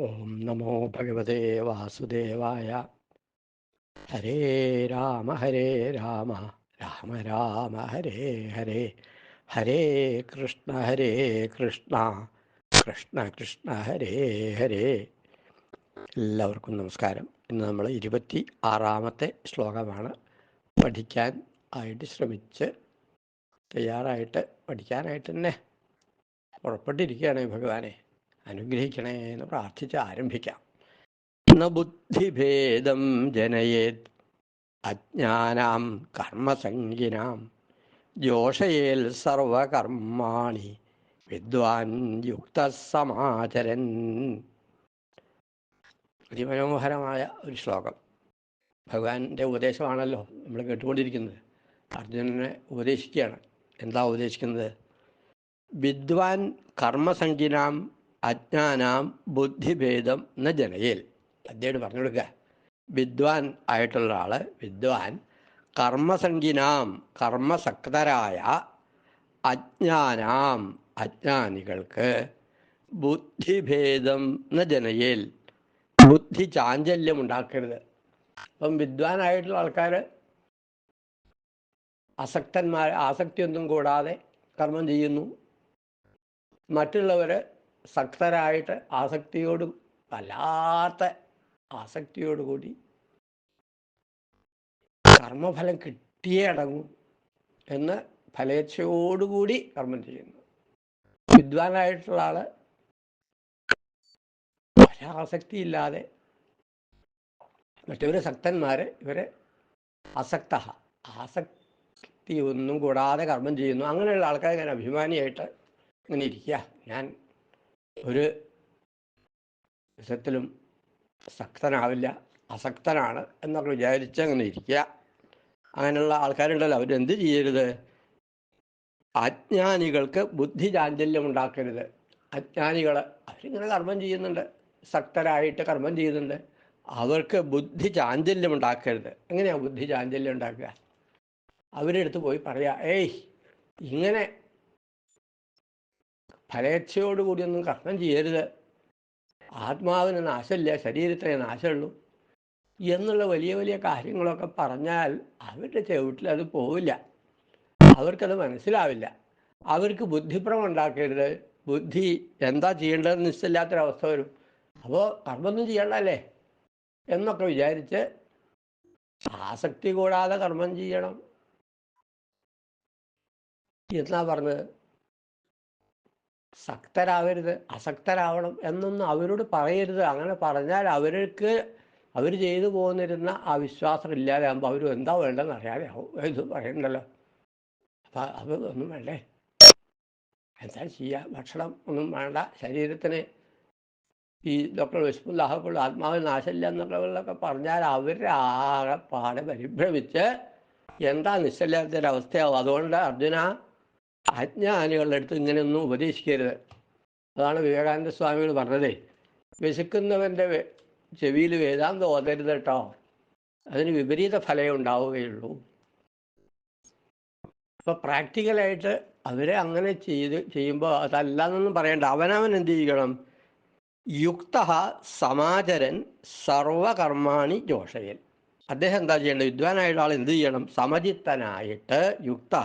ഓം നമോ ഭഗവതേ വാസുദേവായ. ഹരേ രാമ ഹരേ രാമ. രാമ രാമ ഹരേ ഹരേ. ഹരേ കൃഷ്ണ ഹരേ കൃഷ്ണ. കൃഷ്ണ കൃഷ്ണ ഹരേ ഹരേ. എല്ലാവർക്കും നമസ്കാരം. ഇന്ന് നമ്മൾ ഇരുപത്തി ആറാമത്തെ ശ്ലോകമാണ്. പഠിക്കാൻ ആയിട്ട് ശ്രമിച്ച് തയ്യാറായിട്ട് പഠിക്കാനായിട്ട് തന്നെ പുറപ്പെട്ടിരിക്കുകയാണ് ഭഗവാനെ. അനുഗ്രഹിക്കണേ എന്ന് പ്രാർത്ഥിച്ച് ആരംഭിക്കാം. ബുദ്ധിഭേദം ജനയേത് അജ്ഞാനാം കർമ്മസംഗിനാം ജോഷയേൽ സർവകർമാണി വിദ്വാൻ യുക്തസമാചരൻ അതിമനോഹരമായ ഒരു ശ്ലോകം. ഭഗവാന്റെ ഉപദേശമാണല്ലോ നമ്മൾ കേട്ടുകൊണ്ടിരിക്കുന്നത്. അർജുനനെ ഉപദേശിക്കുകയാണ്. എന്താ ഉപദേശിക്കുന്നത്? വിദ്വാൻ കർമ്മസംഖ്യനാം അജ്ഞാനാം ബുദ്ധിഭേദം എന്ന ജനയിൽ. അദ്ദേഹം പറഞ്ഞു കൊടുക്കുക. വിദ്വാൻ ആയിട്ടുള്ള ആൾ വിദ്വാൻ കർമ്മസംഖിനാം കർമ്മസക്തരായ അജ്ഞാനാം അജ്ഞാനികൾക്ക് ബുദ്ധിഭേദം എന്ന ജനയിൽ. ബുദ്ധി ചാഞ്ചല്യം ഉണ്ടാക്കരുത്. അപ്പം വിദ്വാനായിട്ടുള്ള ആൾക്കാർ അസക്തന്മാർ ആസക്തിയൊന്നും കൂടാതെ കർമ്മം ചെയ്യുന്നു. മറ്റുള്ളവർ സക്തരായിട്ട് ആസക്തിയോട് വല്ലാത്ത ആസക്തിയോടുകൂടി കർമ്മഫലം കിട്ടിയേ അടങ്ങും എന്ന് ഫലേച്ഛയോടുകൂടി കർമ്മം ചെയ്യുന്നു. വിദ്വാനായിട്ടുള്ള ആൾ ഒരാസക്തി ഇല്ലാതെ മറ്റവര് സക്തന്മാര് ഇവർ അസക്ത ആസക്തി ഒന്നും കൂടാതെ കർമ്മം ചെയ്യുന്നു. അങ്ങനെയുള്ള ആൾക്കാർ ഞാൻ അഭിമാനിയായിട്ട് ഇങ്ങനെ ഇരിക്കുക ഞാൻ ഒരു വിധത്തിലും ശക്തനാവില്ല അസക്തനാണ് എന്നൊക്കെ വിചാരിച്ച് അങ്ങനെ ഇരിക്കുക. അങ്ങനെയുള്ള ആൾക്കാരുണ്ടല്ലോ. അവരെന്ത് ചെയ്യരുത്? അജ്ഞാനികൾക്ക് ബുദ്ധി ചാഞ്ചല്യം ഉണ്ടാക്കരുത്. അജ്ഞാനികൾ അവരിങ്ങനെ കർമ്മം ചെയ്യുന്നുണ്ട്. ശക്തരായിട്ട് കർമ്മം ചെയ്യുന്നുണ്ട്. അവർക്ക് ബുദ്ധി ചാഞ്ചല്യം ഉണ്ടാക്കരുത്. എങ്ങനെയാണ് ബുദ്ധി ചാഞ്ചല്യം ഉണ്ടാക്കുക? അവരെടുത്ത് പോയി പറയാ ഏയ് ഇങ്ങനെ ഫലേച്ഛയോടുകൂടി ഒന്നും കർമ്മം ചെയ്യരുത്. ആത്മാവിന് നാശമില്ല ശരീരത്തിന് നാശമുള്ളൂ എന്നുള്ള വലിയ വലിയ കാര്യങ്ങളൊക്കെ പറഞ്ഞാൽ അവരുടെ ചവിട്ടിൽ അത് പോവില്ല. അവർക്കത് മനസ്സിലാവില്ല. അവർക്ക് ബുദ്ധിഭ്രമം ഉണ്ടാക്കരുത്. ബുദ്ധി എന്താ ചെയ്യേണ്ടതെന്ന് നിശ്ചയില്ലാത്തൊരവസ്ഥ വരും. അപ്പോൾ കർമ്മമൊന്നും ചെയ്യണ്ടല്ലേ എന്നൊക്കെ വിചാരിച്ച് ആസക്തി കൂടാതെ കർമ്മം ചെയ്യണം. എന്നാ പറഞ്ഞത്? സക്തരാവരുത് അസക്തരാവണം എന്നൊന്നും അവരോട് പറയരുത്. അങ്ങനെ പറഞ്ഞാൽ അവർക്ക് അവർ ചെയ്തു പോന്നിരുന്ന ആ വിശ്വാസം ഇല്ലാതെയാകുമ്പോൾ അവർ എന്താ വേണ്ടതെന്ന് അറിയാതെ ആവും ഇത് പറയണ്ടല്ലോ. അപ്പം അത് ഒന്നും വേണ്ടേ? എന്താ ചെയ്യുക ഭക്ഷണം ഒന്നും വേണ്ട. ശരീരത്തിന് ഈ ഡോക്ടർ വിസ്മുല്ലാഹക്കുള്ള ആത്മാവിന് നാശമില്ല എന്നുള്ളവരിലൊക്കെ പറഞ്ഞാൽ അവരുടെ ആകെ പാടെ പരിഭ്രമിച്ച് എന്താ നിശ്ചയില്ലാത്തൊരവസ്ഥയാവും അതുകൊണ്ട് അർജുന അജ്ഞാനികളുടെ അടുത്ത് ഇങ്ങനെയൊന്നും ഉപദേശിക്കരുത്. അതാണ് വിവേകാനന്ദ സ്വാമികൾ പറഞ്ഞതേ വിശക്കുന്നവന്റെ ചെവിയിൽ വേദാന്തം ഓതരുത് കേട്ടോ. അതിന് വിപരീത ഫലമേ ഉണ്ടാവുകയുള്ളൂ. അപ്പോൾ പ്രാക്ടിക്കലായിട്ട് അവരെ അങ്ങനെ ചെയ്ത് ചെയ്യുമ്പോൾ അതല്ലാന്നൊന്നും പറയണ്ട. അവനവൻ എന്ത് ചെയ്യണം? യുക്ത സമാചരൻ സർവകർമാണി ജോഷയൻ. അദ്ദേഹം എന്താ ചെയ്യേണ്ടത്? വിദ്വാനായിട്ടുള്ള ആൾ എന്ത് ചെയ്യണം? സമചിത്തനായിട്ട് യുക്ത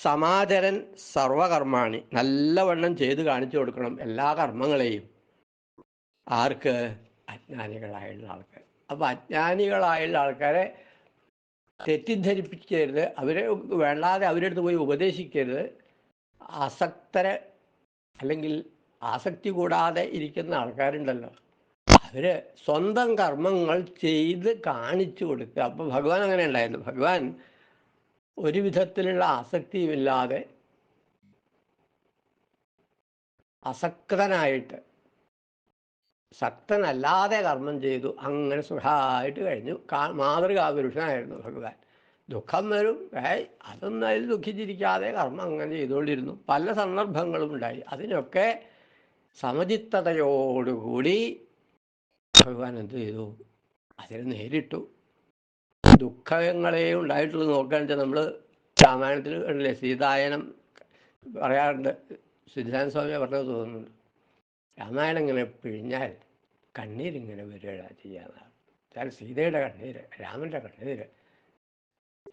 സമാചരൻ സർവകർമാണി. നല്ലവണ്ണം ചെയ്ത് കാണിച്ചു കൊടുക്കണം എല്ലാ കർമ്മങ്ങളെയും. ആർക്ക്? അജ്ഞാനികളായുള്ള ആൾക്കാർ. അപ്പോൾ അജ്ഞാനികളായുള്ള ആൾക്കാരെ തെറ്റിദ്ധരിപ്പിക്കരുത്. അവരെ വേണ്ടാതെ അവരുടെ അടുത്ത് പോയി ഉപദേശിക്കരുത്. ആസക്തരെ അല്ലെങ്കിൽ ആസക്തി കൂടാതെ ഇരിക്കുന്ന ആൾക്കാരുണ്ടല്ലോ. അവർ സ്വന്തം കർമ്മങ്ങൾ ചെയ്ത് കാണിച്ചു കൊടുക്കുക. അപ്പോൾ ഭഗവാൻ അങ്ങനെ ഉണ്ടായിരുന്നു. ഭഗവാൻ ഒരു വിധത്തിലുള്ള ആസക്തിയുമില്ലാതെ അസക്തനായിട്ട് ശക്തനല്ലാതെ കർമ്മം ചെയ്തു അങ്ങനെ സുഖമായിട്ട് കഴിഞ്ഞു. കാ മാതൃകാപുരുഷനായിരുന്നു ഭഗവാൻ. ദുഃഖം വരും. ഏ അതൊന്നും അതിൽ ദുഃഖിച്ചിരിക്കാതെ കർമ്മം അങ്ങനെ ചെയ്തുകൊണ്ടിരുന്നു. പല സന്ദർഭങ്ങളും ഉണ്ടായി. അതിനൊക്കെ സമചിത്തതയോടുകൂടി ഭഗവാൻ എന്ത് ചെയ്തു? അതിനെ നേരിട്ടു. ദുഃഖങ്ങളെ ഉണ്ടായിട്ടുള്ളത് നോക്കുകയാണെന്ന് വെച്ചാൽ നമ്മൾ രാമായണത്തിൽ കണ്ടില്ലേ സീതായനം പറയാറുണ്ട്. സിദ്ധാനന്ദ സ്വാമി പറഞ്ഞത് തോന്നുന്നുണ്ട്. രാമായണം ഇങ്ങനെ പിഴിഞ്ഞാൽ കണ്ണീരിങ്ങനെ വരികയാണ് ചെയ്യാന്നാണ്. എന്നാൽ സീതയുടെ കണ്ണീര് രാമന്റെ കണ്ണീര്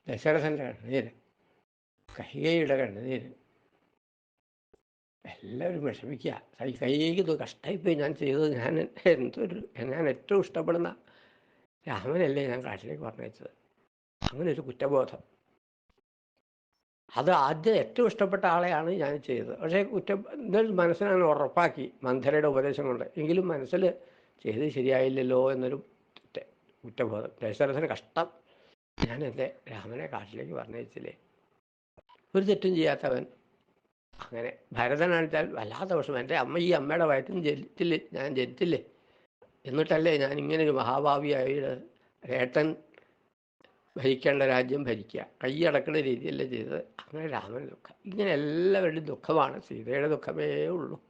ദശരഥന്റെ കണ്ണീര് കൈകയുടെ കണ്ണീര് എല്ലാവരും വിഷമിക്കുക. കൈ കൈക്ക് കഷ്ടമായിപ്പോയി ഞാൻ ചെയ്തത് ഞാൻ എന്തൊരു ഞാൻ ഏറ്റവും ഇഷ്ടപ്പെടുന്ന രാമനല്ലേ ഞാൻ കാട്ടിലേക്ക് പറഞ്ഞയച്ചത്. അങ്ങനെ ഒരു കുറ്റബോധം. അത് ആദ്യം ഏറ്റവും ഇഷ്ടപ്പെട്ട ആളെയാണ് ഞാൻ ചെയ്തത്. പക്ഷേ കുറ്റ എന്നാലും മനസ്സിനാണ് ഉറപ്പാക്കി മന്ധരയുടെ ഉപദേശം കൊണ്ട്. എങ്കിലും മനസ്സിൽ ചെയ്ത് ശരിയായില്ലല്ലോ എന്നൊരു കുറ്റബോധം. ദശരഥന് കഷ്ടം. ഞാൻ എന്റെ രാമനെ കാട്ടിലേക്ക് പറഞ്ഞയച്ചില്ലേ? ഒരു തെറ്റും ചെയ്യാത്തവൻ. അങ്ങനെ ഭരതനാണിച്ചാൽ വല്ലാത്ത വർഷം എന്റെ അമ്മ ഈ അമ്മയുടെ വയറ്റിൽ ജനിച്ചില്ലേ? ഞാൻ ജനിച്ചില്ലേ? എന്നിട്ടല്ലേ ഞാൻ ഇങ്ങനെ ഒരു മഹാഭാവിയായ ഏട്ടൻ ഭരിക്കേണ്ട രാജ്യം ഭരിക്കുക. കൈയടക്കുന്ന രീതിയല്ല ചെയ്തത്. അങ്ങനെ രാമൻ ദുഃഖം. ഇങ്ങനെ എല്ലാവരുടെയും ദുഃഖമാണ്. സീതയുടെ ദുഃഖമേ ഉള്ളൂ.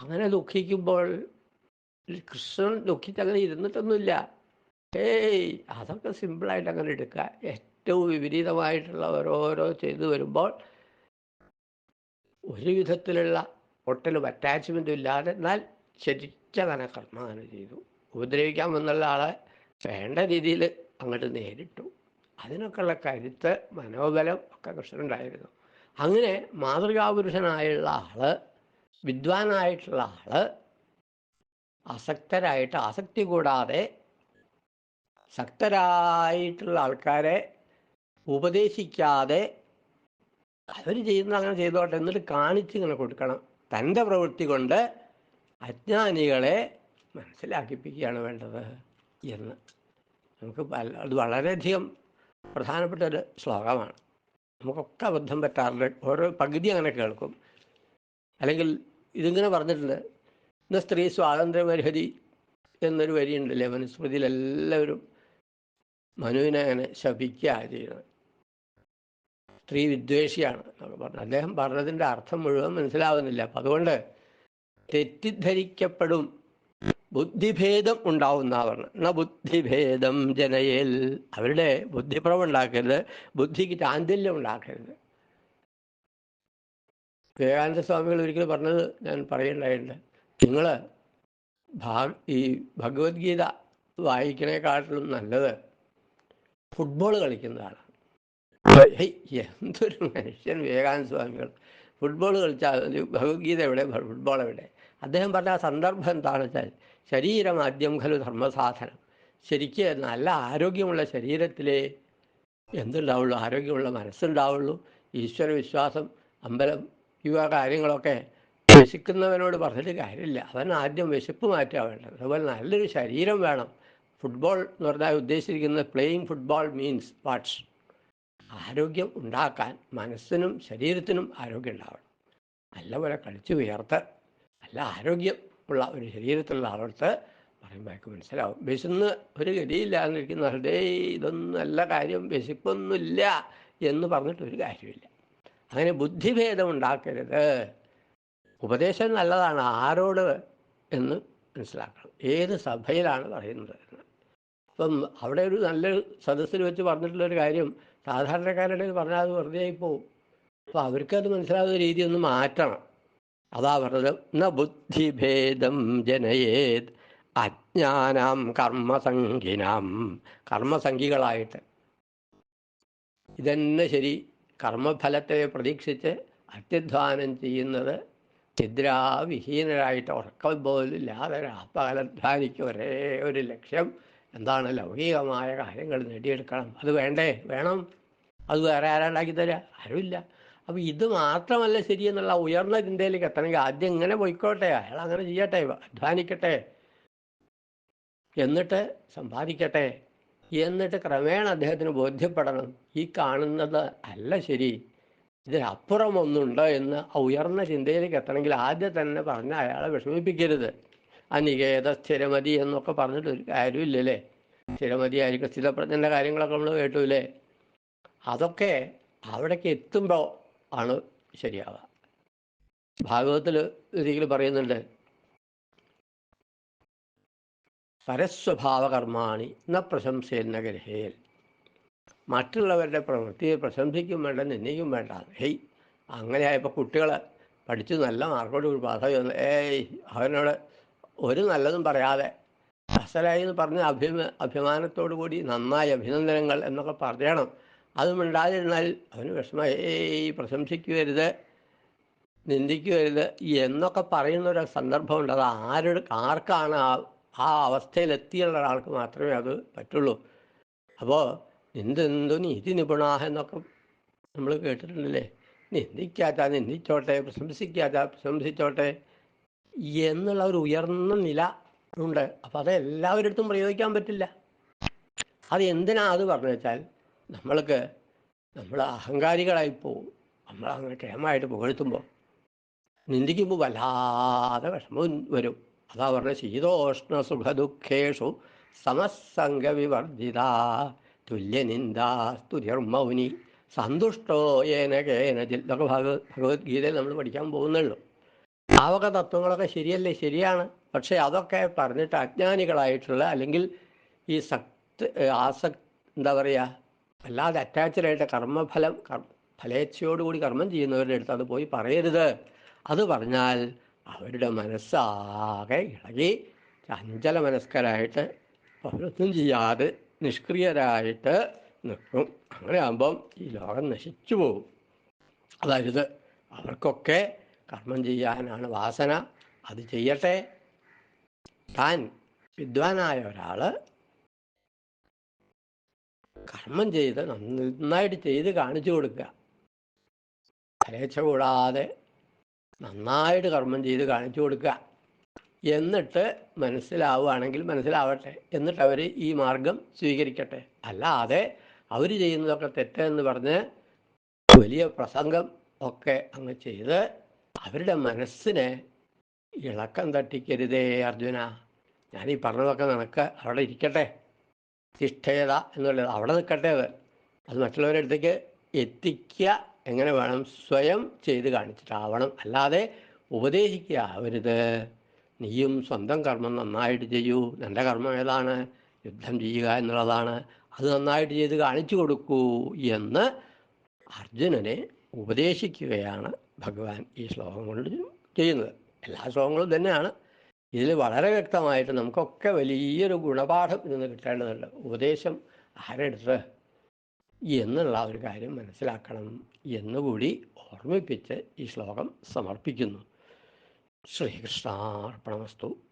അങ്ങനെ ദുഃഖിക്കുമ്പോൾ കൃഷ്ണൻ ദുഃഖിച്ചങ്ങനെ ഇരുന്നിട്ടൊന്നുമില്ല. ഏയ് അതൊക്കെ സിമ്പിളായിട്ട് അങ്ങനെ എടുക്കുക. ഏറ്റവും വിപരീതമായിട്ടുള്ള ഓരോരോ ചെയ്തു വരുമ്പോൾ ഒരു വിധത്തിലുള്ള ഒട്ടലും അറ്റാച്ച്മെന്റും ഇല്ലാതെ എന്നാൽ ശരിച്ച തന്നെ കർമ്മ അങ്ങനെ ചെയ്തു. ഉപദ്രവിക്കാൻ വന്നുള്ള ആളെ വേണ്ട രീതിയിൽ അങ്ങോട്ട് നേരിട്ടു. അതിനൊക്കെയുള്ള കരുത്ത് മനോബലം ഒക്കെ കൃഷ്ണനുണ്ടായിരുന്നു. അങ്ങനെ മാതൃകാപുരുഷനായുള്ള ആൾ വിദ്വാനായിട്ടുള്ള ആൾ അസക്തരായിട്ട് ആസക്തി കൂടാതെ ശക്തരായിട്ടുള്ള ആൾക്കാരെ ഉപദേശിക്കാതെ അവർ ചെയ്യുന്നത് അങ്ങനെ ചെയ്തോട്ടെ എന്നിട്ട് കാണിച്ച് ഇങ്ങനെ കൊടുക്കണം. തന്റെ പ്രവൃത്തി കൊണ്ട് അജ്ഞാനികളെ മനസ്സിലാക്കിപ്പിക്കുകയാണ് വേണ്ടത്. എന്ന്. നമുക്ക് അത് വളരെയധികം പ്രധാനപ്പെട്ട ഒരു ശ്ലോകമാണ്. നമുക്കൊക്കെ അബദ്ധം പറ്റാറുണ്ട്. ഓരോ പകുതി അങ്ങനെ കേൾക്കും. അല്ലെങ്കിൽ ഇതിങ്ങനെ പറഞ്ഞിട്ടുണ്ട്. ഇന്ന് സ്ത്രീ സ്വാതന്ത്ര്യമർഹതി എന്നൊരു വരിയുണ്ടല്ലേ? മനുസ്മൃതിയിൽ എല്ലാവരും മനുവിനെ അങ്ങനെ ശപിക്കുക ചെയ്യുന്നത്. സ്ത്രീ വിദ്വേഷിയാണ് എന്നൊക്കെ പറഞ്ഞു. അദ്ദേഹം പറഞ്ഞതിന്റെ അർത്ഥം മുഴുവൻ മനസ്സിലാവുന്നില്ല. അപ്പം അതുകൊണ്ട് തെറ്റിദ്ധരിക്കപ്പെടും ബുദ്ധിഭേദം ഉണ്ടാവുന്ന പറഞ്ഞു എന്നാ ബുദ്ധിഭേദം ജനയിൽ. അവരുടെ ബുദ്ധിപ്രവം ഉണ്ടാക്കരുത് ബുദ്ധിക്ക് ചാന്തല്യം ഉണ്ടാക്കരുത്. വിവേകാനന്ദ സ്വാമികൾ ഒരിക്കൽ പറഞ്ഞത് ഞാൻ പറയണ്ടായിട്ടുണ്ട് നിങ്ങൾ ഈ ഭഗവത്ഗീത വായിക്കണേക്കാട്ടിലും നല്ലത് ഫുട്ബോൾ കളിക്കുന്നതാണ്. എന്തൊരു മനുഷ്യൻ വിവേകാനന്ദ സ്വാമികൾ ഫുട്ബോൾ കളിച്ചാൽ ഭഗവത്ഗീത എവിടെ ഫുട്ബോൾ എവിടെ? അദ്ദേഹം പറഞ്ഞ ആ സന്ദർഭം എന്താണെന്ന് വെച്ചാൽ ശരീരമാദ്യം ഖലു ധർമ്മസാധനം. ശരിക്ക് നല്ല ആരോഗ്യമുള്ള ശരീരത്തിലേ എന്തുണ്ടാവുള്ളൂ? ആരോഗ്യമുള്ള മനസ്സുണ്ടാവുള്ളൂ. ഈശ്വര വിശ്വാസം അമ്പലം വക കാര്യങ്ങളൊക്കെ വിശക്കുന്നവനോട് പറഞ്ഞിട്ട് കാര്യമില്ല. അവൻ ആദ്യം വിശപ്പ് മാറ്റുക വേണ്ടത്. അതുപോലെ നല്ലൊരു ശരീരം വേണം. ഫുട്ബോൾ എന്ന് പറഞ്ഞാൽ ഉദ്ദേശിച്ചിരിക്കുന്നത് പ്ലേയിങ് ഫുട്ബോൾ മീൻസ് വാട്ട്സ് ആരോഗ്യം ഉണ്ടാക്കാൻ മനസ്സിനും ശരീരത്തിനും ആരോഗ്യം ഉണ്ടാവണം. നല്ലപോലെ കളിച്ചു ഉയർത്ത് നല്ല ആരോഗ്യം ഉള്ള ഒരു ശരീരത്തിലുള്ള ആളടുത്ത് അയാൾക്ക് മനസ്സിലാവും. വിശന്ന് ഒരു ഗതിയില്ലാന്നിരിക്കുന്ന ഹൃദയ ഇതൊന്നും നല്ല കാര്യം വിശപ്പൊന്നുമില്ല എന്ന് പറഞ്ഞിട്ട് ഒരു കാര്യമില്ല. അങ്ങനെ ബുദ്ധിഭേദം ഉണ്ടാക്കരുത്. ഉപദേശം നല്ലതാണ് ആരോട് എന്ന് മനസ്സിലാക്കണം. ഏത് സഭയിലാണ് പറയുന്നത് എന്ന്. അപ്പം അവിടെ ഒരു നല്ലൊരു സദസ്സിൽ വെച്ച് പറഞ്ഞിട്ടുള്ളൊരു കാര്യം സാധാരണക്കാരുടെ പറഞ്ഞാൽ അത് വെറുതെ ആയിപ്പോവും പോവും. അപ്പോൾ അവർക്കത് മനസ്സിലാകുന്ന രീതി ഒന്ന് മാറ്റണം. അതാ പറഞ്ഞത് ന ബുദ്ധിഭേദം ജനയേത് അജ്ഞാനാം കർമ്മസംഖിനാം. കർമ്മസംഖികളായിട്ട്. ഇതന്നെ ശരി കർമ്മഫലത്തെ പ്രതീക്ഷിച്ച് അത്യധ്വാനം ചെയ്യുന്നത് നിദ്രാവിഹീനരായിട്ട് ഉറക്കം പോലും ഇല്ലാതെ രാപ്പകലധ്വാനിക്ക് ഒരേ ഒരു ലക്ഷ്യം. എന്താണ് ലൗകികമായ കാര്യങ്ങൾ നേടിയെടുക്കണം. അത് വേണ്ടേ? വേണം. അത് വേറെ ആരാണ്ടാക്കി തരാ? ആരുമില്ല. അപ്പോൾ ഇത് മാത്രമല്ല ശരിയെന്നുള്ള ഉയർന്ന ചിന്തയിലേക്ക് എത്തണമെങ്കിൽ ആദ്യം ഇങ്ങനെ പോയിക്കോട്ടെ. അയാൾ അങ്ങനെ ചെയ്യട്ടെ അധ്വാനിക്കട്ടെ എന്നിട്ട് സമ്പാദിക്കട്ടെ എന്നിട്ട് ക്രമേണ അദ്ദേഹത്തിന് ബോധ്യപ്പെടണം. ഈ കാണുന്നത് അല്ല ശരി. ഇതിനപ്പുറം ഒന്നുണ്ട് എന്ന് ഉയർന്ന ചിന്തയിലേക്ക് എത്തണമെങ്കിൽ ആദ്യം തന്നെ പറഞ്ഞ് അയാളെ വിഷമിപ്പിക്കരുത്. അനികേത സ്ഥിരമതി എന്നൊക്കെ പറഞ്ഞിട്ട് ഒരു കാര്യമില്ലല്ലേ സ്ഥിരമതി ആയിരിക്കും സ്ഥിരപ്രജ്ഞന്റെ കാര്യങ്ങളൊക്കെ നമ്മൾ കേട്ടൂലേ അതൊക്കെ അവിടേക്ക് എത്തുമ്പോൾ ആണ് ശരിയാവുക. ഭാഗവതത്തിൽ ഒരിക്കലും പറയുന്നുണ്ട് പരസ്വഭാവ കർമാണി ന പ്രശംസയെന്ന ഗ്രഹേൽ മറ്റുള്ളവരുടെ പ്രവൃത്തിയെ പ്രശംസിക്കും വേണ്ട നിന്ദിക്കും വേണ്ട. ഹെയ് അങ്ങനെ ആയപ്പോൾ കുട്ടികൾ പഠിച്ച് നല്ല മാർക്കോട് കൂടി പാസ്സായി വന്നു ഏയ് അവനോട് ഒരു നല്ലതും പറയാതെ അസലായി എന്ന് പറഞ്ഞ അഭിമ അഭിമാനത്തോടു കൂടി നന്നായി അഭിനന്ദനങ്ങൾ എന്നൊക്കെ പറയണം. അതും ഉണ്ടാതിരുന്നാൽ അവന് വിഷമം ഏയ് നിന്ദിക്കരുത് എന്നൊക്കെ പറയുന്ന ഒരു സന്ദർഭമുണ്ട്. അത് ആരുടെ ആർക്കാണ് ആ ആ അവസ്ഥയിലെത്തിയുള്ള ഒരാൾക്ക് മാത്രമേ അത് പറ്റുള്ളൂ. അപ്പോൾ എന്തെന്തു നീതി നിപുണാഹ എന്നൊക്കെ നമ്മൾ കേട്ടിട്ടുണ്ടല്ലേ? നിന്ദിക്കാത്ത നിന്ദിച്ചോട്ടെ പ്രശംസിക്കാത്ത പ്രശംസിച്ചോട്ടെ എന്നുള്ള ഒരു ഉയർന്ന നില ഉണ്ട്. അപ്പോൾ അത് എല്ലാവരുടെ അടുത്തും പ്രയോഗിക്കാൻ പറ്റില്ല. അത് എന്തിനാ അത് പറഞ്ഞു വെച്ചാൽ നമ്മൾക്ക് നമ്മൾ അഹങ്കാരികളായി പോവും. നമ്മൾ അങ്ങനെ ക്ഷേമമായിട്ട് പുകഴ്ത്തുമ്പോൾ നിന്ദിക്കുമ്പോൾ വല്ലാതെ വിഷമം വരും. അതാ പറഞ്ഞ ശീതോഷ്ണ സുഖദുഃഖേഷു സമസംഗ വിവർജിത തുല്യനിന്ദ സ്തുതിർമൗനി സന്തുഷ്ടോ ഏന കേനജിൽ ഇതൊക്കെ ഭഗവത് ഭഗവത്ഗീതയിൽ നമ്മൾ പഠിക്കാൻ പോകുന്നുള്ളൂ. ആവക തത്വങ്ങളൊക്കെ ശരിയല്ലേ? ശരിയാണ്. പക്ഷേ അതൊക്കെ പറഞ്ഞിട്ട് അജ്ഞാനികളായിട്ടുള്ള അല്ലെങ്കിൽ ഈ സക്ത് ആസക് എന്താ പറയുക വല്ലാതെ അറ്റാച്ച്ഡായിട്ട് കർമ്മഫലം കർ ഫലേച്ഛയോടുകൂടി കർമ്മം ചെയ്യുന്നവരുടെ അടുത്ത് അത് പോയി പറയരുത്. അത് പറഞ്ഞാൽ അവരുടെ മനസ്സാകെ ഇളകി ചഞ്ചല മനസ്കരായിട്ട് അവരൊന്നും ചെയ്യാതെ നിഷ്ക്രിയരായിട്ട് നിൽക്കും. അങ്ങനെ ആകുമ്പം ഈ ലോകം നശിച്ചു പോകും. അതായത് അവർക്കൊക്കെ കർമ്മം ചെയ്യാനാണ് വാസന. അത് ചെയ്യട്ടെ. താൻ വിദ്വാനായ ഒരാൾ കർമ്മം ചെയ്ത് നന്നായിട്ട് ചെയ്ത് കാണിച്ചു കൊടുക്കുക. ഫലേച്ഛ കൂടാതെ നന്നായിട്ട് കർമ്മം ചെയ്ത് കാണിച്ചു കൊടുക്കുക. എന്നിട്ട് മനസ്സിലാവുകയാണെങ്കിൽ മനസ്സിലാവട്ടെ. എന്നിട്ട് അവർ ഈ മാർഗം സ്വീകരിക്കട്ടെ. അല്ലാതെ അവർ ചെയ്യുന്നതൊക്കെ തെറ്റെന്ന് പറഞ്ഞ് വലിയ പ്രസംഗം ഒക്കെ അങ്ങ് ചെയ്ത് അവരുടെ മനസ്സിനെ ഇളക്കം തട്ടിക്കരുതേ അർജുന. ഞാൻ ഈ പറഞ്ഞതൊക്കെ നിനക്ക് അവിടെ ഇരിക്കട്ടെ. തിഷ്ഠേത എന്നുള്ളത് അവിടെ നിൽക്കട്ടെ അത്. അത് മറ്റുള്ളവരുടെ അടുത്തേക്ക് എത്തിക്കുക എങ്ങനെ വേണം സ്വയം ചെയ്ത് കാണിച്ചിട്ടാവണം. അല്ലാതെ ഉപദേശിക്കുക അവരിത് നീയും സ്വന്തം കർമ്മം നന്നായിട്ട് ചെയ്യൂ നിന്റെ കർമ്മം ഏതാണ് യുദ്ധം ചെയ്യുക എന്നുള്ളതാണ് അത് നന്നായിട്ട് ചെയ്ത് കാണിച്ചു കൊടുക്കൂ എന്ന് അർജുനനെ ഉപദേശിക്കുകയാണ് ഭഗവാൻ ഈ ശ്ലോകം കൊണ്ട് ചെയ്യുന്നത്. എല്ലാ ശ്ലോകങ്ങളും തന്നെയാണ് ഇതിൽ വളരെ വ്യക്തമായിട്ട് നമുക്കൊക്കെ വലിയൊരു ഗുണപാഠം ഇന്ന് കിട്ടേണ്ടതുണ്ട്. ഉപദേശം ആരെടുത്ത് എന്നുള്ള ഒരു കാര്യം മനസ്സിലാക്കണം എന്നുകൂടി ഓർമ്മിപ്പിച്ച് ഈ ശ്ലോകം സമർപ്പിക്കുന്നു. ശ്രീകൃഷ്ണാർപ്പണമസ്തു.